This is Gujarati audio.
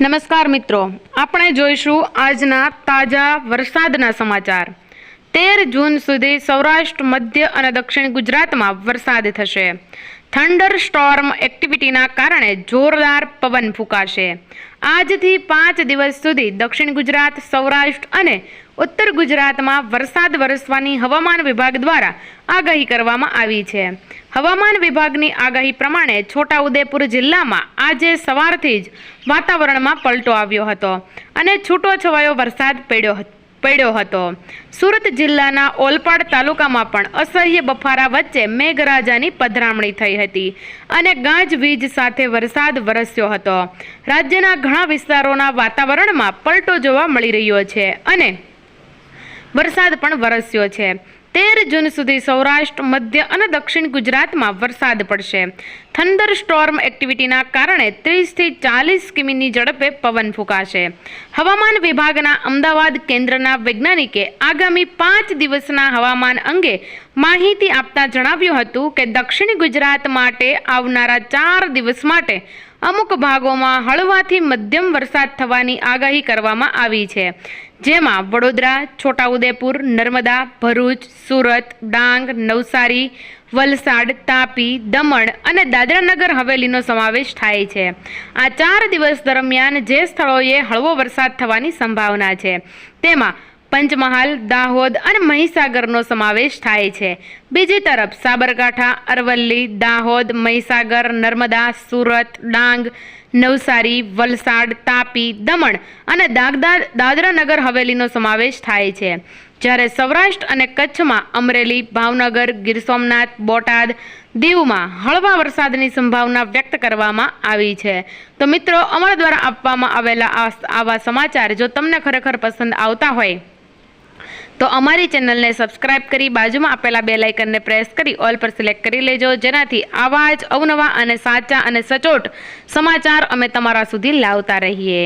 નમસ્કાર મિત્રો. આપણે જોઈશું આજના તાજા વરસાદના સમાચાર. તેર જૂન સુધી સૌરાષ્ટ્ર, મધ્ય અને દક્ષિણ ગુજરાતમાં વરસાદ થશે. થંડર સ્ટોર્મ એક્ટિવિટીના કારણે જોરદાર પવન ફૂંકાશે. આજથી પાંચ દિવસ સુધી દક્ષિણ ગુજરાત, સૌરાષ્ટ્ર અને ઉત્તર ગુજરાતમાં વરસાદ વરસવાની હવામાન વિભાગ દ્વારા આગાહી કરવામાં આવી છે. હવામાન વિભાગની આગાહી પ્રમાણે છોટાઉદેપુર જિલ્લામાં આજે સવારથી જ વાતાવરણમાં પલટો આવ્યો હતો અને છૂટો છવાયો વરસાદ પડ્યો હતો. પડ્યો હતો. સુરત જિલ્લાના ઓલપાડ તાલુકામાં પણ અસહ્ય બફારા વચ્ચે મેઘરાજાની પધરામણી થઈ હતી અને ગાજવીજ સાથે વરસાદ વરસ્યો હતો. રાજ્યના ઘણા વિસ્તારોના વાતાવરણમાં પલટો જોવા મળી રહ્યો છે અને વરસાદ પણ વરસ્યો છે. તેર જૂન સુધી સૌરાષ્ટ્ર, મધ્ય અને દક્ષિણ ગુજરાતમાં વરસાદ પડશે. થંડર સ્ટોર્મ એક્ટિવિટીના કારણે ત્રીસથી ચાલીસ કિમીની ઝડપે પવન ફૂંકાશે. હવામાન વિભાગના અમદાવાદ કેન્દ્રના વૈજ્ઞાનિકે આગામી પાંચ દિવસના હવામાન અંગે માહિતી આપતા જણાવ્યું હતું કે દક્ષિણ ગુજરાત માટે આવનારા ચાર દિવસ માટે અમુક ભાગોમાં હળવાથી મધ્યમ વરસાદ થવાની આગાહી કરવામાં આવી છે. જેમાં વડોદરા, છોટાઉદેપુર, નર્મદા, ભરૂચ, સુરત, ડાંગ, નવસારી, વલસાડ, તાપી, દમણ અને દાદરાનગર હવેલીનો સમાવેશ થાય છે. આ ચાર દિવસ દરમિયાન જે સ્થળોએ હળવો વરસાદ થવાની સંભાવના છે. તેમાં પંચમહાલ, દાહોદ અને મહીસાગરનો સમાવેશ થાય છે. બીજી તરફ સાબરકાંઠા, અરવલ્લી, દાહોદ, મહીસાગર, નર્મદા, સુરત, ડાંગ, નવસારી, વલસાડ, તાપી, દમણ અને દાગદા દાદરા નગર હવેલીનો સમાવેશ થાય છે. જ્યારે સૌરાષ્ટ્ર અને કચ્છમાં અમરેલી, ભાવનગર, ગીર સોમનાથ, બોટાદ, દીવમાં હળવા વરસાદની સંભાવના વ્યક્ત કરવામાં આવી છે. તો મિત્રો, અમારા દ્વારા આપવામાં આવેલા આવા સમાચાર જો તમને ખરેખર પસંદ આવતા હોય તો અમારી ચેનલને સબસ્ક્રાઇબ કરી બાજુમાં આપેલા બે લાઇકનને પ્રેસ કરી ઓલ પર સિલેક્ટ કરી લેજો. જેનાથી આવા જ અવનવા અને સાચા અને સચોટ સમાચાર અમે તમારા સુધી લાવતા રહીએ.